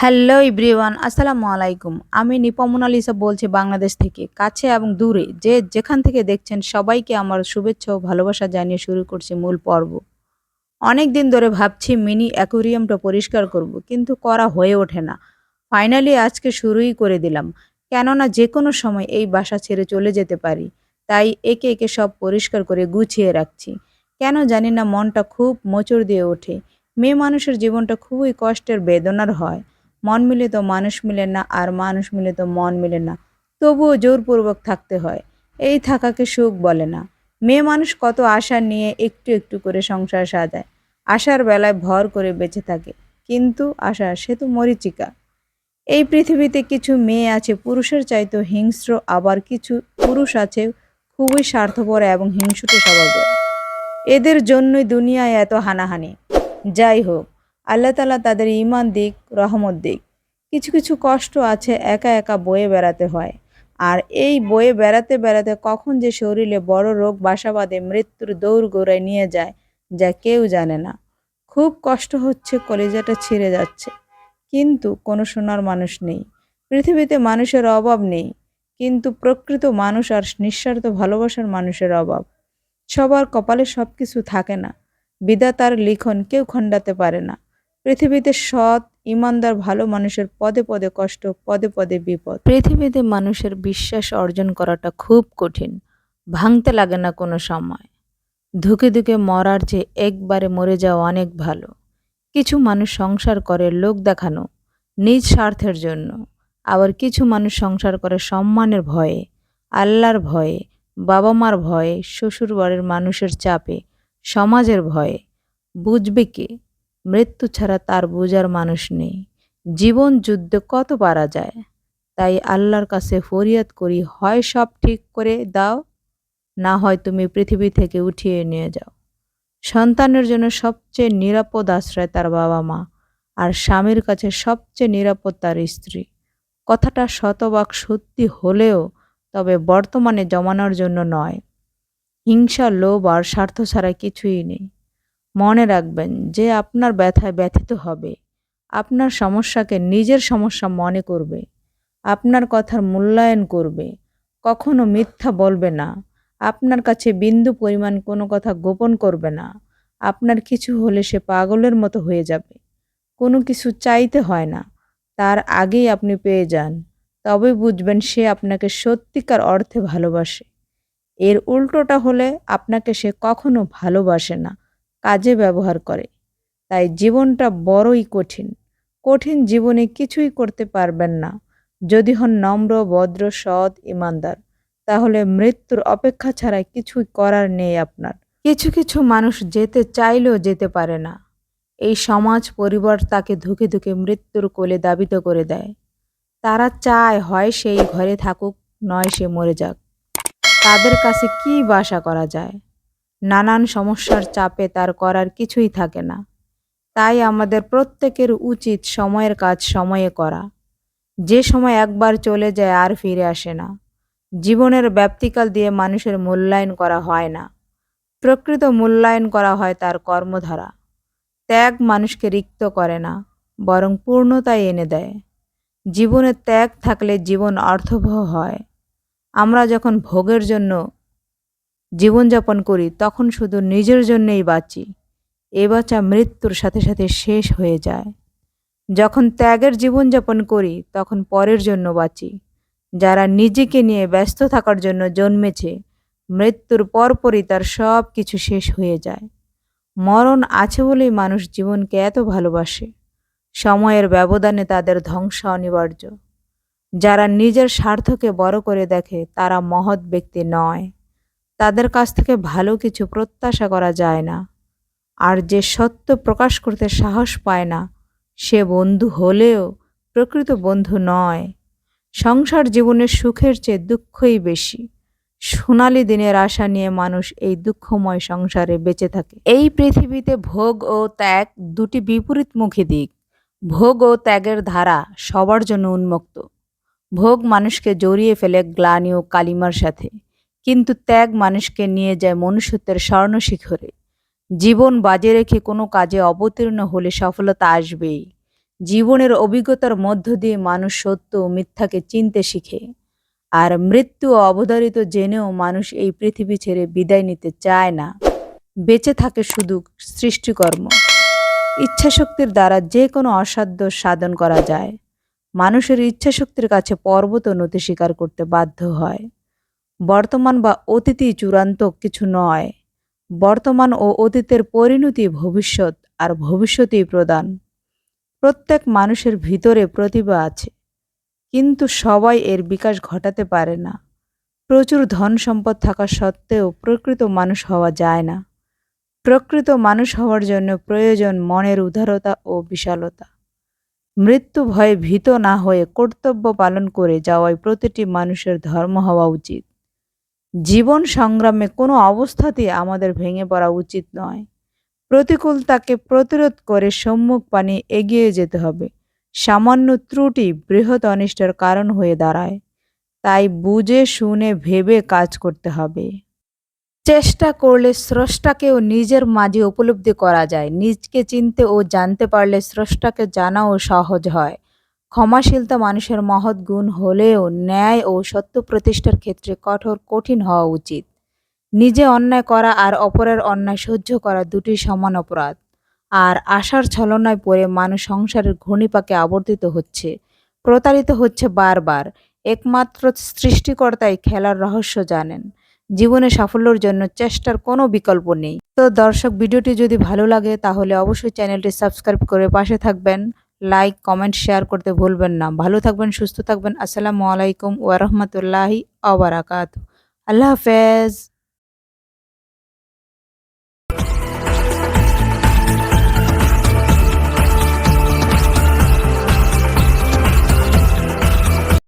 Hello everyone আসসালামু আলাইকুম। আমি নিপমোনালিসা বলছি বাংলাদেশ থেকে, কাছে এবং দূরে। যে যেখান থেকে দেখছেন সবাইকে আমার শুভেচ্ছা ও ভালোবাসা জানিয়ে শুরু করছি মূল পর্ব। অনেক দিন ধরে ভাবছি মিনি অ্যাকোরিয়ামটা পরিষ্কার করব, কিন্তু করা হয়ে ওঠে না। ফাইনালি আজকে শুরুই করে দিলাম, কেননা যে কোনো সময় এই বাসা ছেড়ে চলে যেতে পারি। তাই একে একে সব পরিষ্কার করে গুছিয়ে রাখছি। কেন জানি না মনটা খুব মোচড় দিয়ে ওঠে। মেয়ে মানুষের জীবনটা খুবই কষ্টের বেদনার হয়। মন মিলে তো মানুষ মিলে না, আর মানুষ মিলে তো মন মিলে না। তবুও জোরপূর্বক থাকতে হয়। এই থাকাকে সুখ বলে না। মেয়ে মানুষ কত আশা নিয়ে একটু একটু করে সংসার সাজায়। আশার বেলায় ভর করে বেঁচে থাকে। কিন্তু আশা, সে তো মরিচিকা। এই পৃথিবীতে কিছু মেয়ে আছে, পুরুষের চাইতে হিংস্র, আবার কিছু পুরুষ আছে খুবই স্বার্থপর এবং হিংসুটে স্বভাবের। এদের জন্যই দুনিয়ায় এত হানাহানি। যাই হোক আল্লাহ তালা তাদের ইমান দিক, রহমত দিক। কিছু কিছু কষ্ট আছে, একা একা বয়ে বেড়াতে হয়। আর এই বয়ে বেড়াতে বেড়াতে কখন যে শরীরে বড় রোগ, বাসা বাঁধে, মৃত্যুর দৌড় গোড়ায় নিয়ে যায়, যা কেউ জানে না। খুব কষ্ট হচ্ছে, কলেজাটা ছিঁড়ে যাচ্ছে। কিন্তু কোনো শোনার মানুষ নেই। পৃথিবীতে মানুষের অভাব নেই। কিন্তু প্রকৃত মানুষ আর নিঃস্বার্থ ভালোবাসার মানুষের অভাব। সবার কপালে সব কিছু থাকে না। বিধাতার লিখন কেউ খণ্ডাতে পারে না। পৃথিবীতে সৎ, ইমানদার, ভালো মানুষের পদে পদে কষ্ট, পদে পদে বিপদ। পৃথিবীতে মানুষের বিশ্বাস অর্জন করাটা খুব কঠিন, ভাঙতে লাগে না কোনো সময়। ধুকে ধুকে মরার চেয়ে একবারে মরে যাওয়া অনেক ভালো। কিছু মানুষ সংসার করে লোক দেখানো, নিজ স্বার্থের জন্য। আবার কিছু মানুষ সংসার করে সম্মানের ভয়ে, আল্লাহর ভয়ে বাবা মার ভয়ে শ্বশুর বাড়ির মানুষের চাপে, সমাজের ভয়ে। বুঝবে কে? মৃত্যু ছাড়া তার বোঝার মানুষ নেই। জীবন যুদ্ধে কত পারা যায়? তাই আল্লাহর কাছে ফরিয়াদ করি, হয় সব ঠিক করে দাও, না হয় তুমি পৃথিবী থেকে উঠিয়ে নিয়ে যাও। সন্তানের জন্য সবচেয়ে নিরাপদ আশ্রয় তার বাবা মা, আর স্বামীর কাছে সবচেয়ে নিরাপদ তার স্ত্রী। কথাটা শতভাগ সত্যি হলেও তবে বর্তমানে জমানোর জন্য নয়। হিংসা, লোভ আর স্বার্থ ছাড়া কিছুই নেই। মনে রাখবেন যে আপনার ব্যথায় ব্যথিত হবে। আপনার সমস্যাকে নিজের সমস্যা মনে করবে। আপনার কথার মূল্যায়ন করবে। কখনো মিথ্যা বলবে না। আপনার কাছে বিন্দু পরিমাণ কোনো কথা গোপন করবে না। আপনার কিছু হলে সে পাগলের মতো হয়ে যাবে। কোনো কিছু চাইতে হয় না। তার আগেই আপনি পেয়ে যান। তবে বুঝবেন সে আপনাকে সত্যিকার অর্থে ভালোবাসে। এর উল্টোটা হলে আপনাকে সে কখনো ভালোবাসে না। কাজে ব্যবহার করে। তাই জীবনটা বড়ই কঠিন। কঠিন জীবনে কিছুই করতে পারবেন না। যদি হন নম্র, ভদ্র, সৎ, ইমানদার, তাহলে মৃত্যুর অপেক্ষা ছাড়া কিছুই করার নেই আপনার। কিছু কিছু মানুষ যেতে চাইলেও যেতে পারে না। এই সমাজ পরিবার তাকে ধুকে ধুকে মৃত্যুর কোলে দাবিত করে দেয়। তারা চায় হয় সেই ঘরে থাকুক, নয় সে মরে যাক। তাদের কাছে কি বাসা করা যায়? নানান সমস্যার চাপে তার করার কিছুই থাকে না। তাই আমাদের প্রত্যেকের উচিত সময়ের কাজ সময়ে করা। যে সময় একবার চলে যায় আর ফিরে আসে না। জীবনের ব্যাপ্তিকাল দিয়ে মানুষের মূল্যায়ন করা হয় না। প্রকৃত মূল্যায়ন করা হয় তার কর্মধারা। ত্যাগ মানুষকে রিক্ত করে না, বরং পূর্ণতায় এনে দেয়। জীবনে ত্যাগ থাকলে জীবন অর্থবহ হয়। আমরা যখন ভোগের জন্য জীবনযাপন করি, তখন শুধু নিজের জন্যেই বাঁচি। এ বাঁচা মৃত্যুর সাথে সাথে শেষ হয়ে যায়। যখন ত্যাগের জীবনযাপন করি, তখন পরের জন্য বাঁচি। যারা নিজেকে নিয়ে ব্যস্ত থাকার জন্য জন্মেছে, মৃত্যুর পরপরই তার সব কিছু শেষ হয়ে যায়। মরণ আছে বলেই মানুষ জীবনকে এত ভালোবাসে। সময়ের ব্যবধানে তাদের ধ্বংস অনিবার্য। যারা নিজের স্বার্থকে বড় করে দেখে, তারা মহৎ ব্যক্তি নয়। তাদের কাছ থেকে ভালো কিছু প্রত্যাশা করা যায় না। আর যে সত্য প্রকাশ করতে সাহস পায় না, সে বন্ধু হলেও প্রকৃত বন্ধু নয়। সংসার জীবনের সুখের চেয়ে দুঃখই বেশি। সোনালি দিনের আশা নিয়ে মানুষ এই দুঃখময় সংসারে বেঁচে থাকে। এই পৃথিবীতে ভোগ ও ত্যাগ দুটি বিপরীতমুখী দিক। ভোগ ও ত্যাগের ধারা সবার জন্য উন্মুক্ত। ভোগ মানুষকে জড়িয়ে ফেলে গ্লানি ও কালিমার সাথে। কিন্তু ত্যাগ মানুষকে নিয়ে যায় মনুষ্যত্বের স্বর্ণ শিখরে জীবন বাজে রেখে কোনো কাজে অবতীর্ণ হলে সফলতা আসবেই। জীবনের অভিজ্ঞতার মধ্য দিয়ে মানুষ সত্য ও মিথ্যাকে চিনতে শিখে। আর মৃত্যু অবধারিত জেনেও মানুষ এই পৃথিবী ছেড়ে বিদায় নিতে চায় না। বেঁচে থাকে শুধু সৃষ্টিকর্ম। ইচ্ছাশক্তির দ্বারা যে কোনো অসাধ্য সাধন করা যায়। মানুষের ইচ্ছাশক্তির কাছে পর্বত নতি স্বীকার করতে বাধ্য হয়। বর্তমান বা অতীতই চূড়ান্ত কিছু নয়। বর্তমান ও অতীতের পরিণতি ভবিষ্যৎ আর ভবিষ্যতই প্রদান প্রত্যেক মানুষের ভিতরে প্রতিভা আছে, কিন্তু সবাই এর বিকাশ ঘটাতে পারে না। প্রচুর ধন সম্পদ থাকা সত্ত্বেও প্রকৃত মানুষ হওয়া যায় না। প্রকৃত মানুষ হওয়ার জন্য প্রয়োজন মনের উদারতা ও বিশালতা। মৃত্যু ভয়ে ভীত না হয়ে কর্তব্য পালন করে যাওয়াই প্রতিটি মানুষের ধর্ম হওয়া উচিত। জীবন সংগ্রামে কোনো অবস্থাতেই আমাদের ভেঙে পড়া উচিত নয়। প্রতিকূলতাকে প্রতিরোধ করে সম্মুখ পানি এগিয়ে যেতে হবে। সামান্য ত্রুটি বৃহৎ অনিষ্টের কারণ হয়ে দাঁড়ায়। তাই বুঝে, শুনে, ভেবে কাজ করতে হবে। চেষ্টা করলে স্রষ্টাকেও নিজের মাঝে উপলব্ধি করা যায়। নিজকে চিনতে ও জানতে পারলে স্রষ্টাকে জানাও সহজ হয়। ক্ষমাশীলতা মানুষের মহৎ গুণ হলেও ন্যায় ও সত্য প্রতিষ্ঠার ক্ষেত্রে কঠোর, কঠিন হওয়া উচিত। নিজে অন্যায় করা আর অপরের অন্যায় সহ্য করা দুটি সমান অপরাধ। আর আশার ছলনায় পড়ে মানুষ সংসারের ঘূর্ণিপাকে আবর্তিত হচ্ছে, প্রতারিত হচ্ছে বারবার। একমাত্র সৃষ্টিকর্তাই খেলার রহস্য জানেন। জীবনে সাফল্যের জন্য চেষ্টার কোনো বিকল্প নেই। তো দর্শক, ভিডিওটি যদি ভালো লাগে তাহলে অবশ্যই চ্যানেলটি সাবস্ক্রাইব করে পাশে থাকবেন। লাইক কমেন্ট শেয়ার করতে ভুলবেন না। ভালো থাকবেন, সুস্থ থাকবেন। আসসালামু আলাইকুম ওয়ারহমতুল্লাহি আবরাকাত আল্লাহ হাফেজ।